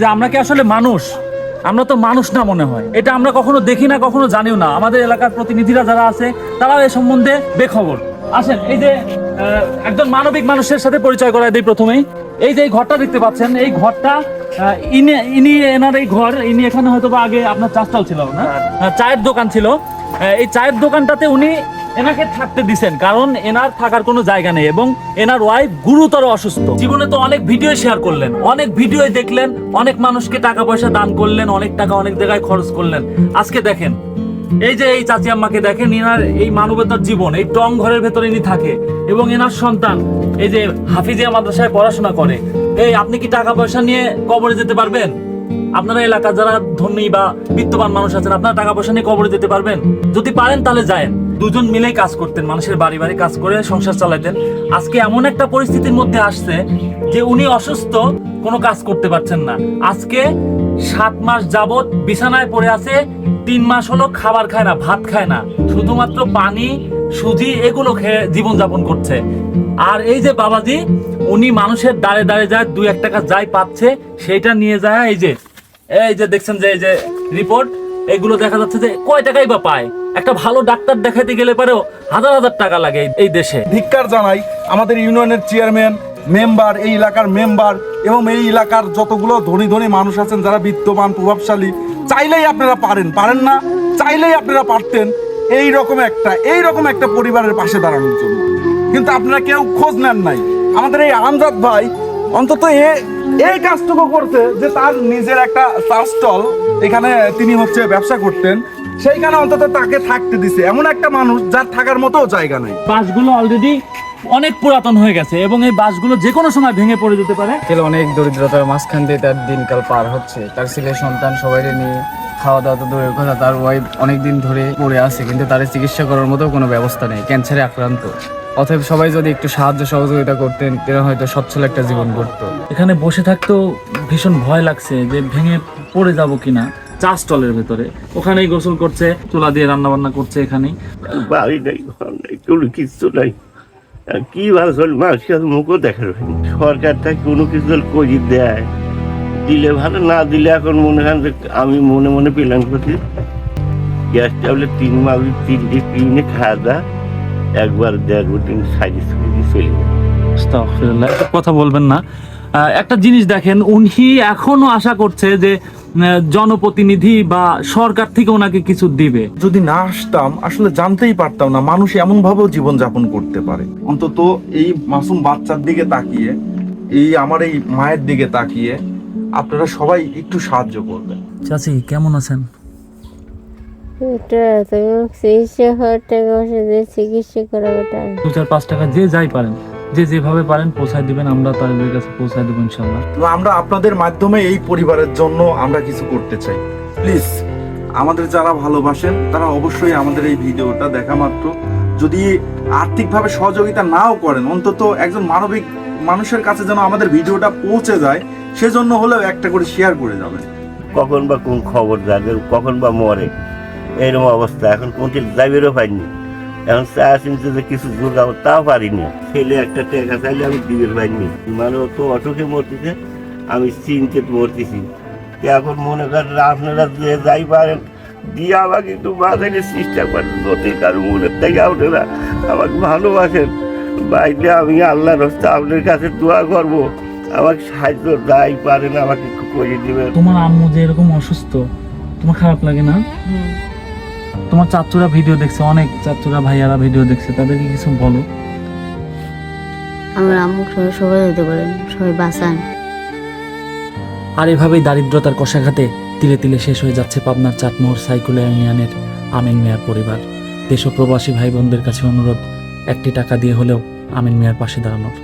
যে আমরা কি আসলে মানুষ? আমরা তো মানুষ না মনে হয়। এটা আমরা কখনো দেখি না কখনো জানিও না। আমাদের এলাকার প্রতিনিধিরা যারা আছে তারাও এ সম্বন্ধে বেখবর। আসেন এই যে একজন মানবিক মানুষের সাথে পরিচয় করায় দিই প্রথমেই। এই যে এই ঘরটা দেখতে পাচ্ছেন এই ঘরটা ইনি ইনি এনার এই ঘর ইনি এখানে হয়তো বা আগে আপনার চা স্টল ছিল না? হ্যাঁ, চায়ের দোকান ছিল। এই চায়ের দোকানটাতে উনি এনাকে থাকতে দিছেন, কারণ এনার থাকার কোনো জায়গা নেই এবং এনার ওয়াইফ গুরুতর অসুস্থ। জীবনে তো অনেক ভিডিও শেয়ার করলেন, অনেক ভিডিও দেখলেন, অনেক মানুষকে টাকা পয়সা দান করলেন, অনেক টাকা অনেক জায়গায় খরচ করলেন। আজকে দেখেন, এই যে এই চাচি আম্মাকে দেখেন, এনার এই মানবতার জীবন, এই টং ঘরের ভেতরে ইনি থাকে এবং এনার সন্তান, এই যে হাফিজিয়া মাদ্রাসায় পড়াশোনা করে। এই, আপনি কি টাকা পয়সা নিয়ে কবরে যেতে পারবেন? আপনারা এলাকার যারা ধনী বা বিত্তবান মানুষ আছেন, আপনারা টাকা পয়সা নিয়ে কবরে যেতে পারবেন? যদি পারেন তাহলে যায়েন। দুজন মিলেই কাজ করতেন, মানুষের বাড়ি বাড়ি কাজ করে সংসার চালাতেন। আজকে এমন একটা পরিস্থিতির মধ্যে আসছে যে উনি অসুস্থ, কোনো কাজ করতে পারছেন না। আজকে সাত মাস যাবত বিছানায় পড়ে আছে, তিন মাস হলো খাবার খায় না, ভাত খায় না। শুধুমাত্র পানি, সুজি এগুলো খেয়ে জীবনযাপন করছে। আর এই যে বাবাজি, উনি মানুষের দাঁড়ে দাঁড়ে যায়, দুই এক টাকা যাই পাচ্ছে, সেইটা নিয়ে যায়, এই যে এই যে দেখছেন যে, এই যে রিপোর্ট এগুলো দেখা যাচ্ছে যে কয় টাকাই বা পায়। একটা ভালো ডাক্তার দেখাতে গেলে পরেও হাজার হাজার টাকা লাগে এই- দেশে। ধিক্কার জানাই, আমাদের ইউনিয়নের চেয়ারম্যান, মেম্বার, এই এলাকার মেম্বার এবং এই এলাকার যতগুলো ধনী ধনী মানুষ আছেন, যারা বিত্তবান প্রভাবশালী, চাইলেই আপনারা পারেন। পারেন না, চাইলেই আপনারা পারতেন। এই রকম একটা, এই রকম একটা পরিবারের পাশে দাঁড়ানোর জন্য। কিন্তু আপনারা কেউ খোঁজ নেন নাই। আমাদের এই আমজাদ ভাই, অন্তত এ এই কাজটুকু করতে যে তার নিজের একটা চা স্টল এখানে তিনি হচ্ছে ব্যবসা করতেন। সেইখানে অন্তত তাকে থাকতে দিছে। এমন একটা মানুষ যার থাকার মতো জায়গা নেই। বাসগুলো অলরেডি অনেক পুরাতন হয়ে গেছে এবং এই বাসগুলো যে কোনো সময় ভেঙে পড়ে যেতে পারে। ছেলে অনেক দরিদ্রতার মাঝখান দিয়ে তার দিনকাল পার হচ্ছে। তার ছেলে সন্তান সবাই নিয়ে খাওয়া দাওয়া তো দূরের কথা তার ওয়াইফ অনেক দিন ধরে পড়ে আছে কিন্তু তার চিকিৎসা করার মতো কোনো ব্যবস্থা নেই ক্যান্সারে আক্রান্ত। অতএব সবাই যদি একটু সাহায্য সহযোগিতা করতেন তারা হয়তো সচ্ছল একটা জীবন করতো এখানে বসে থাকতেও ভীষণ ভয় লাগছে যে ভেঙে পড়ে যাব কিনা চা স্টলের ভেতরে। ওখানেই গোসল করছে চুলা দিয়ে রান্না বান্না করছে এখানেই। বাড়ি নেই ঘর নেই কোনো কিছু নাই। কি ভালো মানুষের মুখও দেখার সরকার থেকে কোনো কিছু করি দেয়। দিলে ভালো না দিলে এখন মনে হয় যে আমি মনে মনে প্ল্যান করছি গ্যাসটা হলে তিন মাস তিন দিন কিনে খাওয়া দাওয়া একবার দেড় দিন সাইজ চলে এসব কথা বলবেন না। একটা জিনিস দেখেন উনি এখনও আশা করছে যে জনপ্রতিনিধি বা সরকার থেকে ওনাকে কিছু দিবে। যদি না আসতাম আসলে জানতেই পারতাম না মানুষ এমন ভাবেও জীবন যাপন করতে পারে। অন্তত এই মাসুম বাচ্চার দিকে তাকিয়ে এই আমার এই মায়ের দিকে তাকিয়ে আপনারা সবাই একটু সাহায্য করবেন। চাচি কেমন আছেন? চিকিৎসা টাকা চিকিৎসা দু চার পাঁচ টাকা যে যাই পারেন যে যেভাবে পারেন পৌঁছায় দিবেন আমরা তাদের কাছে পৌঁছায় দেবো ইনশাল্লাহ আমরা আপনাদের মাধ্যমে এই পরিবারের জন্য আমরা কিছু করতে চাই। প্লিজ আমাদের যারা ভালোবাসেন তারা অবশ্যই আমাদের এই ভিডিওটা দেখা মাত্র। যদি আর্থিকভাবে সহযোগিতা নাও করেন অন্তত একজন মানবিক মানুষের কাছে যেন আমাদের ভিডিওটা পৌঁছে যায় সেজন্য হলেও একটা করে শেয়ার করে যাবেন কখন বা কোন খবর যাবে কখন বা মরে, এরকম অবস্থা। এখন কোনটি যাইবেরও পাইনি। এখন চা চিনতে যে কিছু জোগাবো তাও পারিনি। ছেলে একটা টাকা চাইলে আমি দিবের পাইনি। মানে তো অটোকে মরতেছে, আমি চিনতে মরতেছি। এখন মনে করেন আপনারা যে যাই পারেন, দিয়ে আমাকে একটু বাঁধানোর চেষ্টা করেন নতুন কারও মনের থেকে আপনারা আমাকে ভালোবাসেন। বাইরে আমি আল্লাহর হস্তে আপনার কাছে দোয়া করব। আমাকে সাহায্য যাই পারেন আমাকে একটু করে দিবেন। তোমার আম্মু যে এরকম অসুস্থ তোমার খারাপ লাগে না? তোমার চাচুরা ভিডিও দেখছে অনেক চাচুরা ভাইয়ারা ভিডিও দেখছে তাদেরকে কিছু বলো। আমার আম্মু সবাই সবাই দিতে পারেন সবাই বাঁচান। আর এভাবেই দারিদ্রতার কষাঘাতে তিলে তিলে শেষ হয়ে যাচ্ছে পাবনার চাটমোহর সাইকুলা ইউনিয়নের আমিন মিয়ার পরিবার। দেশ ও প্রবাসী ভাই বোনদের কাছে অনুরোধ একটি টাকা দিয়ে হলেও আমিন মিয়ার পাশে দাঁড়ানোর।